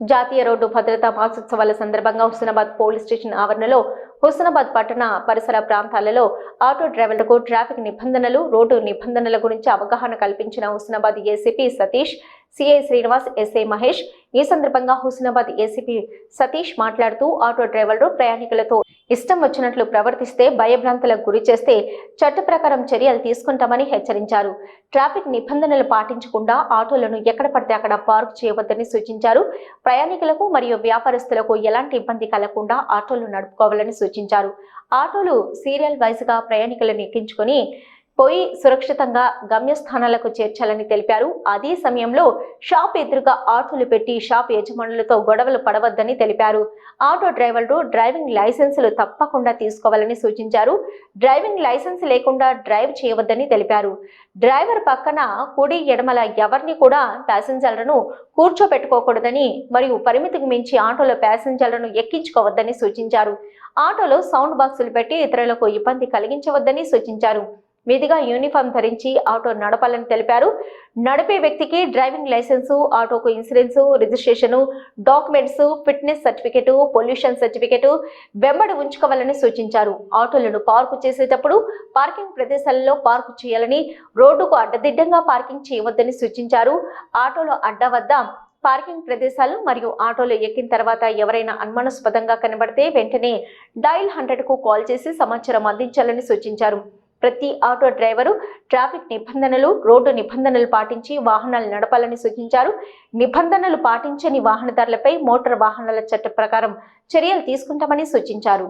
జాతీయ రోడ్డు భద్రతా మాసోత్సవాల సందర్భంగా హుస్నాబాద్ పోలీస్ స్టేషన్ ఆవరణలో హుస్నాబాద్ పట్టణ పరిసర ప్రాంతాలలో ఆటో డ్రైవర్లకు ట్రాఫిక్ నిబంధనలు రోడ్డు నిబంధనల గురించి అవగాహన కల్పించిన Husnabad ACP Satish CI Srinivas SI Mahesh. ఈ సందర్భంగా హుస్నాబాద్ ఏసీపీ సతీష్ మాట్లాడుతూ ఆటో డ్రైవర్లు ప్రయాణికులతో ఇష్టం వచ్చినట్లు ప్రవర్తిస్తే భయభ్రాంతులకు గురి చేస్తే చట్ట ప్రకారం చర్యలు తీసుకుంటామని హెచ్చరించారు. ట్రాఫిక్ నిబంధనలు పాటించకుండా ఆటోలను ఎక్కడ పడితే అక్కడ పార్క్ చేయవద్దని సూచించారు. ప్రయాణికులకు మరియు వ్యాపారస్తులకు ఎలాంటి ఇబ్బంది కలగకుండా ఆటోలు నడుపుకోవాలని సూచించారు. ఆటోలు సీరియల్ వైజ్గా ప్రయాణికులను ఎక్కించుకొని పోయి సురక్షితంగా గమ్యస్థానాలకు చేర్చాలని తెలిపారు. అదే సమయంలో షాప్ ఎదురుగా ఆటోలు పెట్టి షాప్ యజమానులతో గొడవలు పడవద్దని తెలిపారు. ఆటో డ్రైవర్లు డ్రైవింగ్ లైసెన్సులు తప్పకుండా తీసుకోవాలని సూచించారు. డ్రైవింగ్ లైసెన్స్ లేకుండా డ్రైవ్ చేయవద్దని తెలిపారు. డ్రైవర్ పక్కన కుడి ఎడమల ఎవరిని కూడా ప్యాసింజర్లను కూర్చోపెట్టుకోకూడదని మరియు పరిమితికి మించి ఆటోలో ప్యాసింజర్లను ఎక్కించుకోవద్దని సూచించారు. ఆటోలో సౌండ్ బాక్సులు పెట్టి ఇతరులకు ఇబ్బంది కలిగించవద్దని సూచించారు. విధిగా యూనిఫామ్ ధరించి ఆటో నడపాలని తెలిపారు. నడిపే వ్యక్తికి driving licence ఆటోకు insurance registration documents fitness certificate pollution certificate వెంబడి ఉంచుకోవాలని సూచించారు. ఆటోలను పార్కు చేసేటప్పుడు పార్కింగ్ ప్రదేశాలలో పార్కు చేయాలని రోడ్డుకు అడ్డదిడ్డంగా పార్కింగ్ చేయవద్దని సూచించారు. ఆటోలో అడ్డ వద్ద పార్కింగ్ ప్రదేశాలు మరియు ఆటోలో ఎక్కిన తర్వాత ఎవరైనా అనుమానాస్పదంగా కనబడితే వెంటనే డైల్ హండ్రెడ్కు కాల్ చేసి సమాచారం అందించాలని సూచించారు. ప్రతి ఆటో డ్రైవరు ట్రాఫిక్ నిబంధనలు రోడ్డు నిబంధనలు పాటించి వాహనాలు నడపాలని సూచించారు. నిబంధనలు పాటించని వాహనదారులపై మోటార్ వాహనాల చట్ట ప్రకారం చర్యలు తీసుకుంటామని సూచించారు.